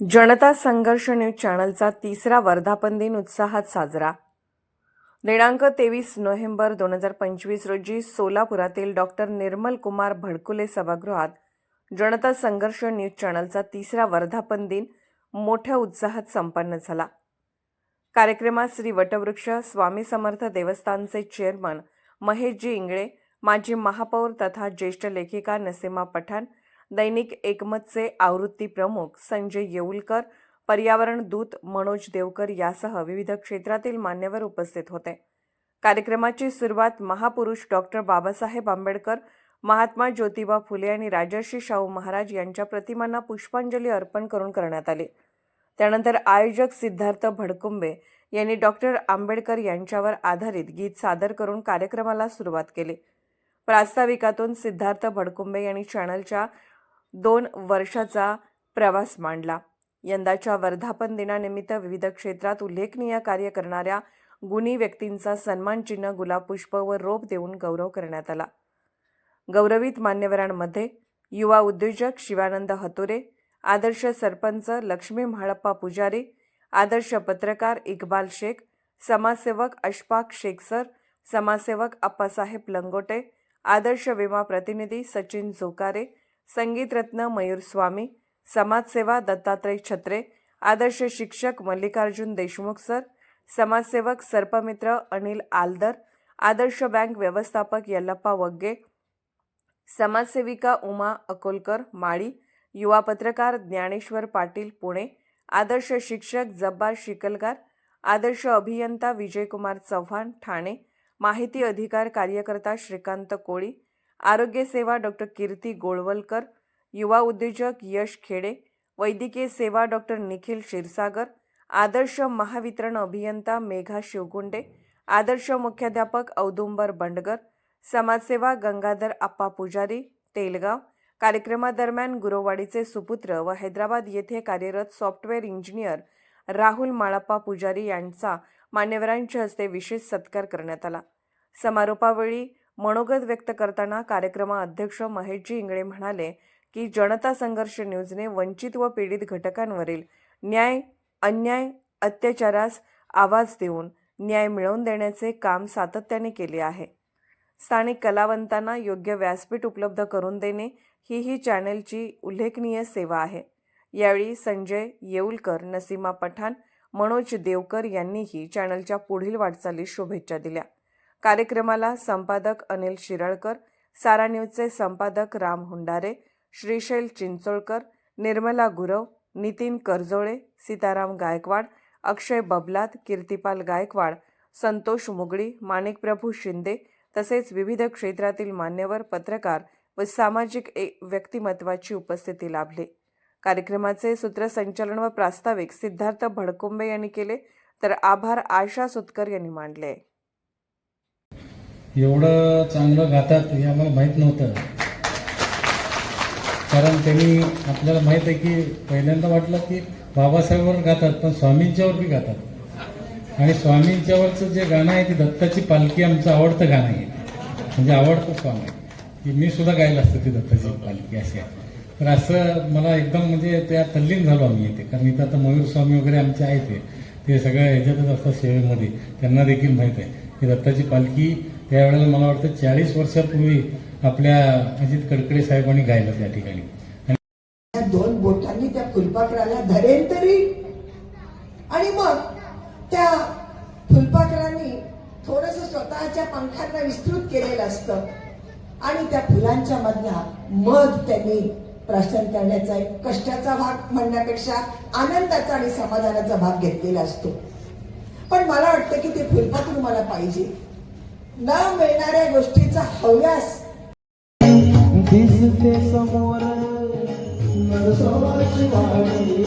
जनता संघर्ष न्यूज चॅनलचा तिसरा वर्धापन दिन उत्साहात साजरा. दिनांक तेवीस नोव्हेंबर दोन हजार पंचवीस रोजी सोलापुरातील डॉक्टर निर्मल कुमार भडकुले सभागृहात जनता संघर्ष न्यूज चॅनलचा तिसरा वर्धापन दिन मोठ्या उत्साहात संपन्न झाला. कार्यक्रमात श्री वटवृक्ष स्वामी समर्थ देवस्थानचे चेअरमन महेशजी इंगळे माजी महापौर तथा ज्येष्ठ लेखिका नसीमा पठाण दैनिक एकमतचे आवृत्ती प्रमुख संजय येऊलकर पर्यावरण दूत मनोज देवकर यासह विविध क्षेत्रातील मान्यवर उपस्थित होते. कार्यक्रमाची सुरुवात महापुरुष डॉक्टर बाबासाहेब आंबेडकर महात्मा ज्योतिबा फुले आणि राजर्षी शाहू महाराज यांच्या प्रतिमांना पुष्पांजली अर्पण करून करण्यात आली. त्यानंतर आयोजक सिद्धार्थ भडकुंबे यांनी डॉक्टर आंबेडकर यांच्यावर आधारित गीत सादर करून कार्यक्रमाला सुरुवात केली. प्रास्ताविकातून सिद्धार्थ भडकुंबे यांनी चॅनलच्या दोन वर्षाचा प्रवास मांडला. यंदाच्या वर्धापन दिनानिमित्त विविध क्षेत्रात उल्लेखनीय कार्य करणाऱ्या गुणी व्यक्तींचा सन्मानचिन्ह चिन्ह गुलाबपुष्प व रोप देऊन गौरव करण्यात आला. गौरवित मान्यवरांमध्ये युवा उद्योजक शिवानंद हतोरे आदर्श सरपंच लक्ष्मी म्हाळप्पा पुजारी आदर्श पत्रकार इकबाल शेख समाजसेवक अशफाक शेख सर समाजसेवक अप्पासाहेब लंगोटे आदर्श विमा प्रतिनिधी सचिन जोकारे संगीतरत्न मयूर स्वामी समाजसेवा दत्तात्रय छत्रे आदर्श शिक्षक मल्लिकार्जुन देशमुख सर समाजसेवक सर्पमित्र अनिल आलदर आदर्श बँक व्यवस्थापक यल्लप्पा वग्गे समाजसेविका उमा अकोलकर माळी युवा पत्रकार ज्ञानेश्वर पाटील पुणे आदर्श शिक्षक जब्बार शिकलगार आदर्श अभियंता विजयकुमार चव्हाण ठाणे माहिती अधिकार कार्यकर्ता श्रीकांत कोळी आरोग्यसेवा डॉक्टर कीर्ती गोळवलकर युवा उद्योजक यश खेडे वैद्यकीय सेवा डॉक्टर निखिल क्षीरसागर आदर्श महावितरण अभियंता मेघा शिवगुंडे आदर्श मुख्याध्यापक औदुंबर बंडगर समाजसेवा गंगाधर आप्पा पुजारी तेलगाव कार्यक्रमादरम्यान गुरुवाडीचे सुपुत्र व हैदराबाद येथे कार्यरत सॉफ्टवेअर इंजिनियर राहुल माळप्पा पुजारी यांचा मान्यवरांच्या हस्ते विशेष सत्कार करण्यात आला. समारोपावेळी मनोगत व्यक्त करताना कार्यक्रमा अध्यक्ष महेशजी इंगळे म्हणाले की जनता संघर्ष न्यूजने वंचित व पीडित घटकांवरील न्याय अन्याय अत्याचारास आवाज देऊन न्याय मिळवून देण्याचे काम सातत्याने केले आहे. स्थानिक कलावंतांना योग्य व्यासपीठ उपलब्ध करून देणे ही ही चॅनेलची उल्लेखनीय सेवा आहे. यावेळी संजय येऊलकर नसीमा पठाण मनोज देवकर यांनीही चॅनलच्या पुढील वाटचालीस शुभेच्छा दिल्या. कार्यक्रमाला संपादक अनिल शिरळकर सारा न्यूजचे संपादक राम हुंडारे श्रीशैल चिंचोळकर निर्मला गुरव नितीन करजोळे सीताराम गायकवाड अक्षय बबलात कीर्तिपाल गायकवाड संतोष मुगळी माणिकप्रभू शिंदे तसेच विविध क्षेत्रातील मान्यवर पत्रकार व सामाजिक ए व्यक्तिमत्वाची उपस्थिती लाभली. कार्यक्रमाचे सूत्रसंचालन व प्रास्ताविक सिद्धार्थ भडकुंबे यांनी केले तर आभार आशा सुतकर यांनी मांडले. एवढं चांगलं गातात हे आम्हाला माहीत नव्हतं. कारण त्यांनी आपल्याला माहीत आहे की पहिल्यांदा वाटलं की बाबासाहेबांवर गातात पण स्वामींच्यावर बी गातात. आणि स्वामींच्यावरचं जे गाणं आहे ते दत्ताची पालखी आमचं आवडतं गाणं आहे. म्हणजे आवडतं स्वामी. आहे की मी सुद्धा गायला असतं ती दत्ताची पालखी अशी. आहे तर असं मला एकदम म्हणजे त्या तल्लीन झालो आम्ही इथे. कारण इथं आता मयूर स्वामी वगैरे आमचे आहेत ते ते सगळ्या ह्याच्यातच असतात सेवेमध्ये. त्यांना देखील माहीत आहे. की दत्ताची पालखी त्यावेळेला मला वाटतं चाळीस वर्षापूर्वी आपल्या अजित कडकडे साहेबांनी गायलं त्या ठिकाणी. दोन बोटांनी त्या फुलपाखराला धरेल तरी? आणि मग त्या फुलपाखरांनी थोडस स्वतःच्या पंखांना विस्तृत केलेलं असतं. आणि त्या फुलांच्या मधला मध त्यांनी प्राशन करण्याचा एक कष्टाचा भाग म्हणण्यापेक्षा आनंदाचा आणि समाधानाचा भाग घेतलेला असतो. पण मला वाटतं की ते फुलपाखरू मला पाहिजे. न मिळणाऱ्या गोष्टीचा हव्यास. दिसते समोर नरसोबाची वाडी